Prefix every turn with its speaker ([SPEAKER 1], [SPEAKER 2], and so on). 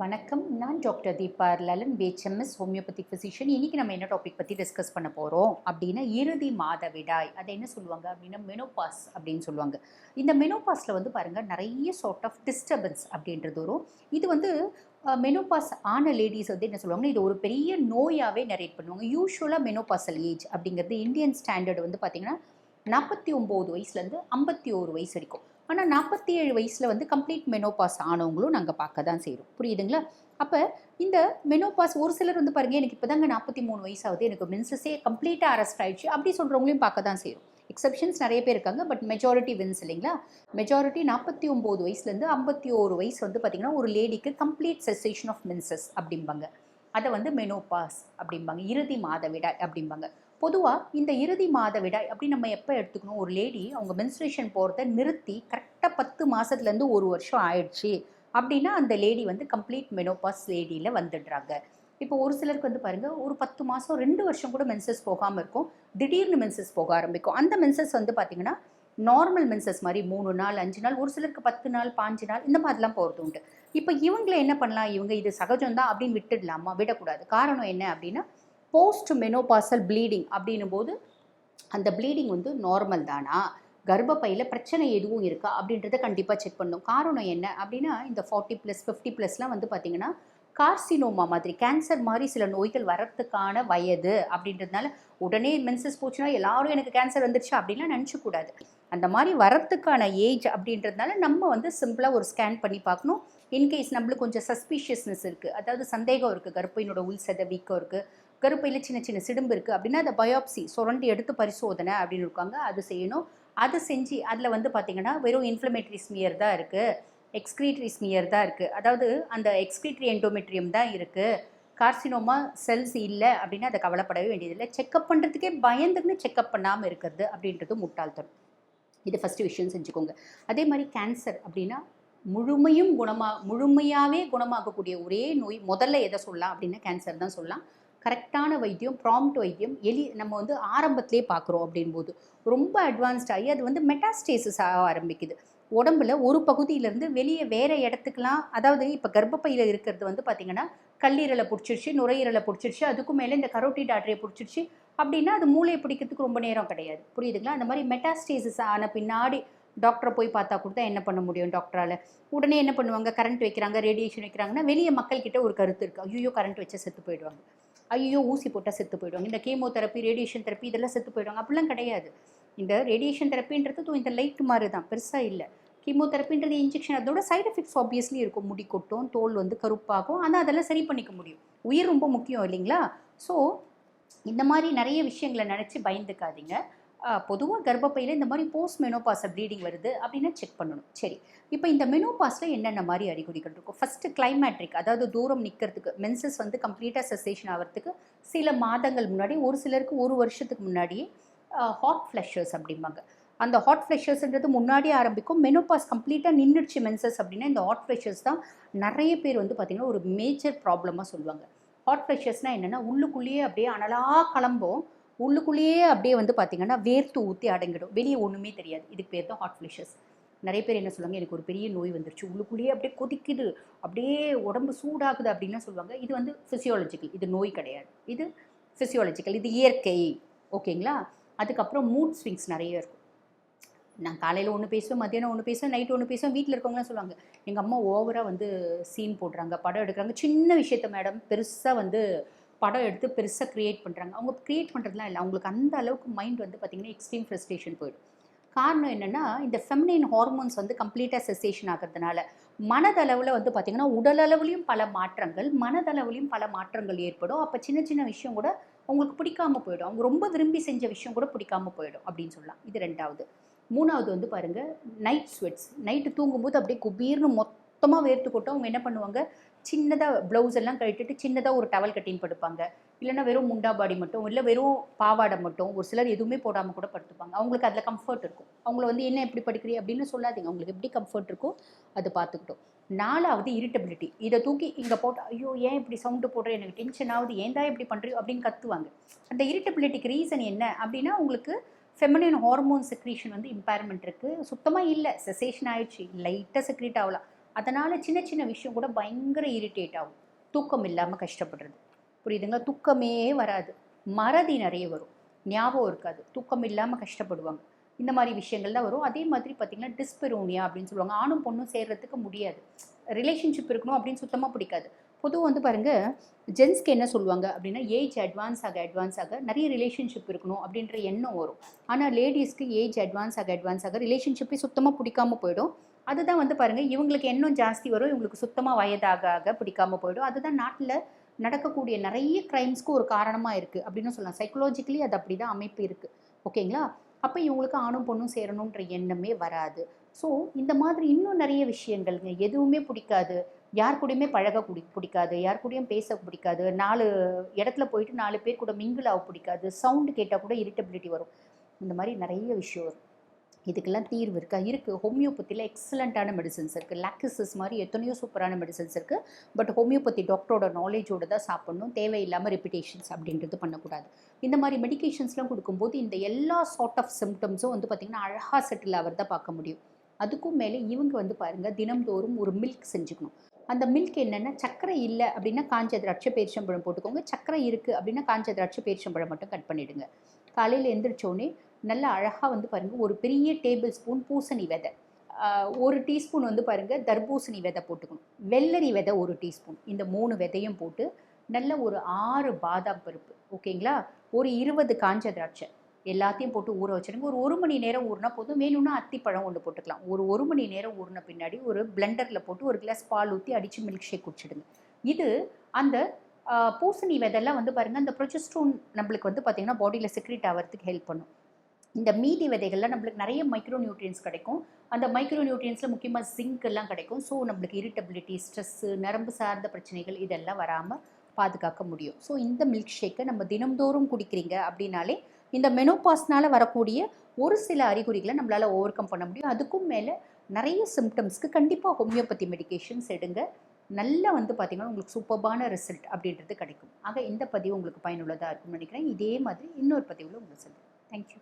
[SPEAKER 1] வணக்கம். நான் doctor Deepa Lalan BHMS homeopathic physician இன்னைக்கு நம்ம என்ன டாபிக் பற்றி டிஸ்கஸ் பண்ண போகிறோம் அப்படின்னா இறுதி மாதவிடாய் அதை என்ன சொல்லுவாங்க? அப்படின்னா மெனோபாஸ் அப்படின்னு சொல்லுவாங்க. இந்த மெனோபாஸில் வந்து பாருங்கள் நிறைய சார்ட் ஆஃப் டிஸ்டர்பன்ஸ் அப்படின்றது வரும். இது வந்து மெனோபாஸ் ஆன லேடிஸ் வந்து என்ன சொல்லுவாங்கன்னா இது ஒரு பெரிய நோயாகவே நரேட் பண்ணுவாங்க. யூஸ்வலாக மெனோபாசல் ஏஜ் அப்படிங்கிறது இந்தியன் ஸ்டாண்டர்ட் வந்து பார்த்திங்கன்னா நாற்பத்தி ஒம்பது வயசுலேருந்து ஐம்பத்தி ஒரு வயசு வரைக்கும். ஆனால் நாற்பத்தி ஏழு வயசில் வந்து கம்ப்ளீட் மெனோபாஸ் ஆனவங்களும் நாங்கள் பார்க்க தான் செய்கிறோம் புரியுதுங்களா? அப்போ இந்த மெனோபாஸ் ஒரு சிலர் வந்து பாருங்கள் எனக்கு இப்போ தாங்க நாற்பத்தி மூணு வயசாகுது எனக்கு மின்சஸே கம்ப்ளீட்டாக அரெஸ்ட் ஆகிடுச்சு அப்படி சொல்கிறவங்களையும் பார்க்க தான் செய்கிறோம் எக்ஸப்ஷன்ஸ் நிறைய பேர் இருக்காங்க பட் மெஜாரிட்டி வின்ஸ் இல்லைங்களா? மெஜாரிட்டி நாற்பத்தி ஒம்பது வயசுலேருந்து ஐம்பத்தி ஒரு வயசு வந்து பார்த்திங்கன்னா ஒரு லேடிக்கு கம்ப்ளீட் செசேஷன் ஆஃப் மின்சஸ் அப்படிம்பாங்க. அதை வந்து மெனோபாஸ் அப்படிம்பாங்க இறுதி மாதவிடாய் அப்படிம்பாங்க. பொதுவாக இந்த இறுதி மாத விடாய் அப்படி நம்ம எப்போ எடுத்துக்கணும்? ஒரு லேடி அவங்க மென்ஸ்ட்ரேஷன் போகிறத நிறுத்தி கரெக்டாக பத்து மாதத்துலேருந்து ஒரு வருஷம் ஆயிடுச்சு அப்படின்னா அந்த லேடி வந்து கம்ப்ளீட் மெனோபாஸ் லேடியில் வந்துடுறாங்க. இப்போ ஒரு சிலருக்கு வந்து பாருங்கள் ஒரு பத்து மாதம் ரெண்டு வருஷம் கூட மென்சஸ் போகாமல் இருக்கும். திடீர்னு மென்சஸ் போக ஆரம்பிக்கும். அந்த மென்சஸ் வந்து பார்த்திங்கன்னா நார்மல் மென்சஸ் மாதிரி மூணு நாள் அஞ்சு நாள் ஒரு சிலருக்கு பத்து நாள் பாஞ்சு நாள் இந்த மாதிரிலாம் போகிறது உண்டு. இப்போ இவங்களை என்ன பண்ணலாம்? இவங்க இது சகஜம் தான் அப்படின்னு விட்டுடலாமா? விடக்கூடாது. காரணம் என்ன அப்படின்னா போஸ்ட் மெனோபாசல் ப்ளீடிங் அப்படின்னும் போது அந்த ப்ளீடிங் வந்து நார்மல் தானா? கர்ப்பப்பையில் பிரச்சனை எதுவும் இருக்கா? அப்படின்றத கண்டிப்பாக செக் பண்ணும் காரணம் என்ன அப்படின்னா இந்த ஃபார்ட்டி ப்ளஸ் ஃபிஃப்டி ப்ளஸ்லாம் வந்து பார்த்திங்கன்னா கார்சினோமா மாதிரி கேன்சர் மாதிரி சில நோய்கள் வரத்துக்கான வயது அப்படின்றதுனால உடனே மென்சஸ் போச்சுன்னா எல்லாரும் எனக்கு கேன்சர் வந்துருச்சு அப்படின்லாம் நினச்சக்கூடாது அந்த மாதிரி வரத்துக்கான ஏஜ் அப்படின்றதுனால நம்ம வந்து சிம்பிளாக ஒரு ஸ்கேன் பண்ணி பார்க்கணும். இன்கேஸ் நம்மளுக்கு கொஞ்சம் சஸ்பீஷியஸ்னஸ் இருக்குது அதாவது சந்தேகம் இருக்குது கர்ப்பையினோட உள் சத வீக்கம் இருக்குது கருப்பையில் சின்ன சின்ன சிடும்பு இருக்குது அப்படின்னா அதை பயோப்சி சுரண்டி எடுத்து பரிசோதனை அப்படின்னு இருக்காங்க. அது செய்யணும். அது செஞ்சு அதில் வந்து பார்த்திங்கன்னா வெறும் இன்ஃப்ளமேட்டரி ஸ்மியர் தான் இருக்குது எக்ஸ்க்ரீட்ரி ஸ்மியர் தான் இருக்குது அதாவது அந்த எக்ஸ்க்ரீட்ரி எண்டோமெட்ரியம் தான் இருக்குது கார்சினோமா செல்ஸ் இல்லை அப்படின்னா அதை கவலைப்படவே வேண்டியதில்லை. செக்கப் பண்ணுறதுக்கே பயந்துன்னு செக்கப் பண்ணாமல் இருக்கிறது அப்படின்றது முட்டாள்தனம். இது ஃபஸ்ட்டு விஷயம் செஞ்சுக்கோங்க. அதே மாதிரி கேன்சர் அப்படின்னா முழுமையும் குணமாக முழுமையாகவே குணமாகக்கூடிய ஒரே நோய். முதல்ல எதை சொல்லலாம் அப்படின்னா கேன்சர் தான் சொல்லலாம். கரெக்டான வைத்தியம் ப்ராம்ப்ட் வைத்தியம் எலி நம்ம வந்து ஆரம்பத்திலே பார்க்குறோம் அப்படின்போது. ரொம்ப அட்வான்ஸ்ட் ஆகி அது வந்து மெட்டாஸ்டேசிஸ் ஆக ஆரம்பிக்குது. உடம்புல ஒரு பகுதியிலேருந்து வெளியே வேறு இடத்துக்குலாம் அதாவது இப்போ கர்ப்பப்பையில் இருக்கிறது வந்து பார்த்திங்கன்னா கல்லீரலை பிடிச்சிருச்சு நுரையீரலை பிடிச்சிருச்சு அதுக்கும் மேலே இந்த கரோட்டிட் ஆட்ரியை பிடிச்சிருச்சு அப்படின்னா அது மூளையை பிடிக்கிறதுக்கு ரொம்ப நேரம் கிடையாது. புரியுதுங்களா? அந்த மாதிரி மெட்டாஸ்டேசிஸ் ஆன பின்னாடி டாக்டரை போய் பார்த்தா கூட தான் என்ன பண்ண முடியும் டாக்டரால் உடனே என்ன பண்ணுவாங்க? கரண்ட் வைக்கிறாங்க ரேடியேஷன் வைக்கிறாங்கன்னா வெளியே மக்கள்கிட்ட ஒரு கருத்து இருக்குது ஐயோ கரண்ட் வச்சா செத்து போயிடுவாங்க. ஐயோ ஊசி போட்டால் செத்து போயிடுவாங்க. இந்த கீமோதெரப்பி ரேடியேஷன் தெரப்பி இதெல்லாம் செத்து போயிடுவாங்க. அப்படிலாம் கிடையாது. இந்த ரேடியேஷன் தெரப்பின்றது இந்த லைட் மாதிரி தான் பெருசாக இல்லை. கீமோதெரப்பின்றது இன்ஜெக்ஷன். அதோட சைடு எஃபெக்ட்ஸ் ஆப்வியஸ்லி இருக்கும். முடி கொட்டும் தோல் வந்து கருப்பாகும். ஆனால் அதெல்லாம் சரி பண்ணிக்க முடியும். உயிர் ரொம்ப முக்கியம் இல்லைங்களா? ஸோ இந்த மாதிரி நிறைய விஷயங்களை நினச்சி பயந்துக்காதீங்க. பொதுவாக கர்ப்பப்பையில் இந்த மாதிரி போஸ்ட் மெனோபாஸில் ப்ளீடிங் வருது அப்படின்னா செக் பண்ணணும். சரி. இப்போ இந்த மெனோபாஸில் என்னென்ன மாதிரி அறிகுறிகள் இருக்கும்? ஃபஸ்ட்டு கிளைமேட்ரிக் அதாவது தூரம் நிற்கிறதுக்கு மென்சஸ் வந்து கம்ப்ளீட்டாக செசேஷன் ஆகிறதுக்கு சில மாதங்கள் முன்னாடி ஒரு சிலருக்கு ஒரு வருஷத்துக்கு முன்னாடியே ஹாட் ஃப்ளஷர்ஸ் அப்படிம்பாங்க. அந்த ஹாட் ஃப்ளஷர்ஸ்ன்றது முன்னாடியே ஆரம்பிக்கும். மெனோபாஸ் கம்ப்ளீட்டாக நின்றுச்சு மென்சஸ் அப்படின்னா இந்த ஹாட் ஃப்ளஷர்ஸ் தான் நிறைய பேர் வந்து பார்த்திங்கன்னா ஒரு மேஜர் ப்ராப்ளமாக சொல்லுவாங்க. ஹாட் ஃப்ளஷர்ஸ்னால் என்னென்னா உள்ளுக்குள்ளேயே அப்படியே அனலாக கிளம்பும். உள்ளுக்குள்ளேயே அப்படியே வந்து பார்த்திங்கன்னா வேர்த்து ஊற்றி அடங்கிடும். வெளியே ஒன்றுமே தெரியாது. இதுக்கு பேர் தான் ஹாட் ஃப்ளஷஸ் நிறைய பேர் என்ன சொல்லுவாங்க? எனக்கு ஒரு பெரிய நோய் வந்துருச்சு. உள்ளுக்குள்ளேயே அப்படியே கொதிக்குது. அப்படியே உடம்பு சூடாகுது அப்படின்னா சொல்லுவாங்க. இது வந்து ஃபிசியாலஜிக்கல் இது நோய் கிடையாது. இது ஃபிசியாலஜிக்கல் இது இயற்கை. ஓகேங்களா? அதுக்கப்புறம் மூட் ஸ்விங்ஸ் நிறைய இருக்கும். நான் காலையில் ஒன்று பேசுவேன் மத்தியானம் ஒன்று பேசுவேன் நைட் ஒன்று பேசுவேன். வீட்டில் இருக்கவங்களாம் சொல்லுவாங்க எங்கள் அம்மா ஓவராக வந்து சீன் போடுறாங்க படம் எடுக்கிறாங்க. சின்ன விஷயத்த மேடம் பெருசாக வந்து படம் எடுத்து பெருசாக க்ரியேட் பண்ணுறாங்க அவங்க க்ரியேட் பண்ணுறதுலாம் இல்லை. அவங்களுக்கு அந்த அளவுக்கு மைண்ட் வந்து பார்த்திங்கன்னா எக்ஸ்ட்ரீம் ஃப்ரெஸ்ட்ரேஷன் போயிடும். காரணம் என்னென்னா இந்த ஃபெமினைன் ஹார்மோன்ஸ் வந்து கம்ப்ளீட்டாக செசேஷன் ஆகிறதுனால மனதளவில் வந்து பார்த்திங்கன்னா உடலளவுலையும் பல மாற்றங்கள் மனதளவுலையும் பல மாற்றங்கள் ஏற்படும். அப்போ சின்ன சின்ன விஷயம் கூட அவங்களுக்கு பிடிக்காம போயிடும். அவங்க ரொம்ப விரும்பி செஞ்ச விஷயம் கூட பிடிக்காம போயிடும் அப்படின்னு சொல்லலாம். இது ரெண்டாவது. மூணாவது வந்து பாருங்கள் நைட் ஸ்வெட்ஸ் நைட்டு தூங்கும்போது அப்படியே குபீர்னு மொத்தமாக வேர்த்து கொட்டும் அவங்க என்ன பண்ணுவாங்க? சின்னதாக ப்ளவுஸ் எல்லாம் கட்டிட்டு சின்னதாக ஒரு டவல் கட்டின்னு படுப்பாங்க. இல்லைன்னா வெறும் முண்டா பாடி மட்டும் இல்லை வெறும் பாவாடை மட்டும் ஒரு சிலர் எதுவுமே போடாமல் கூட படுத்துப்பாங்க. அவங்களுக்கு அதில் கம்ஃபர்ட் இருக்கும். அவங்கள வந்து என்ன எப்படி படிக்கிறீ? அப்படின்னு சொல்லாதீங்க. அவங்களுக்கு எப்படி கம்ஃபர்ட் இருக்கோ அது பார்த்துக்கிட்டோம். நாலாவது இரிட்டபிலிட்டி இதை தூக்கி இங்கே போட்டு ஐயோ ஏன் இப்படி சவுண்டு போடுற? எனக்கு டென்ஷன் ஆகுது. ஏன் தான் இப்படி பண்ணுறியோ அப்படின்னு கத்துவாங்க. அந்த இரிட்டபிலிட்டிக்கு ரீசன் என்ன? அப்படின்னா உங்களுக்கு ஃபெமினின் ஹார்மோன் செக்ரீஷன் வந்து இம்பேர்மெண்ட் இருக்குது சுத்தமாக இல்லை. செசேஷன் ஆயிடுச்சு. லைட்டாக செக்ரீட் ஆகலாம். அதனால் சின்ன சின்ன விஷயம் கூட பயங்கர இரிட்டேட் ஆகும். தூக்கம் இல்லாமல் கஷ்டப்படுறது. புரியுதுங்க? தூக்கமே வராது. மறதி நிறைய வரும். ஞாபகம் இருக்காது. தூக்கம் இல்லாமல் கஷ்டப்படுவாங்க. இந்த மாதிரி விஷயங்கள் தான் வரும். அதே மாதிரி பார்த்திங்கன்னா டிஸ்பெரோனியா அப்படின்னு சொல்லுவாங்க. ஆணும் பொண்ணும் சேர்கிறதுக்கு முடியாது. ரிலேஷன்ஷிப் இருக்கணும் அப்படின்னு சுத்தமாக பிடிக்காது. பொதுவாக வந்து பாருங்கள் ஜென்ஸ்க்கு என்ன சொல்லுவாங்க அப்படின்னா ஏஜ் அட்வான்ஸ் ஆக அட்வான்ஸ் ஆக நிறைய ரிலேஷன்ஷிப் இருக்கணும் அப்படின்ற எண்ணம் வரும். ஆனால் லேடிஸ்க்கு ஏஜ் அட்வான்ஸ் ஆக அட்வான்ஸ் ஆக ரிலேஷன்ஷிப்பே சுத்தமாக பிடிக்காம போயிடும். அதுதான் வந்து பாருங்கள் இவங்களுக்கு எண்ணம் ஜாஸ்தி வரும். இவங்களுக்கு சுத்தமாக வயதாக ஆக பிடிக்காம போயிடும். அதுதான் நாட்டில் நடக்கக்கூடிய நிறைய க்ரைம்ஸ்க்கு ஒரு காரணமாக இருக்குது அப்படின்னு சொல்லலாம். சைக்கலாஜிக்கலி அது அப்படி தான் அமைப்பு இருக்குது ஓகேங்களா அப்போ இவங்களுக்கு ஆணும் பொண்ணும் சேரணுன்ற எண்ணமே வராது. ஸோ இந்த மாதிரி இன்னும் நிறைய விஷயங்கள்ங்க. எதுவுமே பிடிக்காது. யார் கூடயுமே பழக குடி பிடிக்காது. யார் கூடயும் பேச பிடிக்காது. நாலு இடத்துல போயிட்டு நாலு பேர் கூட மிங்கிள் ஆக பிடிக்காது. சவுண்டு கேட்டால் கூட இரிட்டபிலிட்டி வரும். இந்த மாதிரி நிறைய விஷயம் வரும். இதுக்கெல்லாம் தீர்வு இருக்கா? இருக்குது ஹோமியோபதியில் எக்ஸலண்ட்டான மெடிசன்ஸ் இருக்குது லாக்டிசஸ் மாதிரி எத்தனையோ சூப்பரான மெடிசன்ஸ் இருக்குது பட் ஹோமியோபதி டாக்டரோட நாலேஜோடு தான் சாப்பிடணும். தேவையில்லாமல் ரெப்பிடேஷன்ஸ் அப்படின்றது பண்ணக்கூடாது. இந்த மாதிரி மெடிகேஷன்ஸ்லாம் கொடுக்கும்போது இந்த எல்லா சார்ட் ஆஃப் சிம்டம்ஸும் வந்து பார்த்திங்கன்னா அழகாக செட்டில் ஆகிறத பார்க்க முடியும். அதுக்கும் மேலே இவங்க வந்து பாருங்கள் தினம்தோறும் ஒரு மில்க் செஞ்சுக்கணும். அந்த மில்க் என்னென்னா சக்கரை இல்லை அப்படின்னா காஞ்ச திராட்சை பேரிச்சம்பழம் போட்டுக்கோங்க. சக்கரை இருக்குது அப்படின்னா காஞ்ச திராட்சை பேரிச்சம்பழம் மட்டும் கட் பண்ணிவிடுங்க காலையில் எந்திரிச்சோடனே நல்லா அழகாக வந்து பாருங்கள் ஒரு பெரிய டேபிள் ஸ்பூன் பூசணி விதை. ஒரு டீஸ்பூன் வந்து பாருங்கள் தர்பூசணி விதை போட்டுக்கணும். வெள்ளரி விதை ஒரு டீஸ்பூன். இந்த மூணு விதையும் போட்டு நல்ல ஒரு ஆறு பாதாம் பருப்பு ஓகேங்களா? ஒரு இருபது காஞ்ச திராட்சை எல்லாத்தையும் போட்டு ஊற வச்சுருங்க. ஒரு ஒரு மணி நேரம் ஊறினா போதும். வேணும்னா அத்திப்பழம் ஒன்று போட்டுக்கலாம். ஒரு ஒரு மணி நேரம் ஊறின பின்னாடி ஒரு பிளெண்டரில் போட்டு ஒரு கிளாஸ் பால் ஊற்றி அடித்து மில்க் ஷேக் குடிச்சிடுங்க. இது அந்த பூசணி விதெல்லாம் வந்து பாருங்கள் அந்த ப்ரொஜெஸ்ட்ரோன் நம்மளுக்கு வந்து பார்த்திங்கன்னா பாடியில் செக்ரேட் ஆகிறதுக்கு ஹெல்ப் பண்ணும். இந்த மீதி விதைகளில் நம்மளுக்கு நிறைய மைக்ரோ நியூட்ரியன்ஸ் கிடைக்கும். அந்த மைக்ரோ நியூட்ரியன்ஸில் முக்கியமாக ஜிங்க் எல்லாம் கிடைக்கும். ஸோ நம்மளுக்கு இரிட்டபிலிட்டி ஸ்ட்ரெஸ்ஸு நரம்பு சார்ந்த பிரச்சனைகள் இதெல்லாம் வராமல் பாதுகாக்க முடியும். ஸோ இந்த மில்க் ஷேக்கை நம்ம தினம்தோறும் குடிக்கிறீங்க அப்படின்னாலே இந்த மெனோபாஸ்னால் வரக்கூடிய ஒரு சில அறிகுறிகளை நம்மளால் ஓவர் கம் பண்ண முடியும். அதுக்கும் மேலே நிறைய சிம்டம்ஸ்க்கு கண்டிப்பாக ஹோமியோபதி மெடிகேஷன்ஸ் எடுங்க. நல்லா வந்து பார்த்திங்கன்னா உங்களுக்கு சூப்பர்பான ரிசல்ட் அப்படின்றது கிடைக்கும். ஆக இந்த பதிவு உங்களுக்கு பயனுள்ளதாக இருக்கும்னு நினைக்கிறேன். இதே மாதிரி இன்னொரு பதிவில் உங்களுக்கு சொல்கிறேன் தேங்க்யூ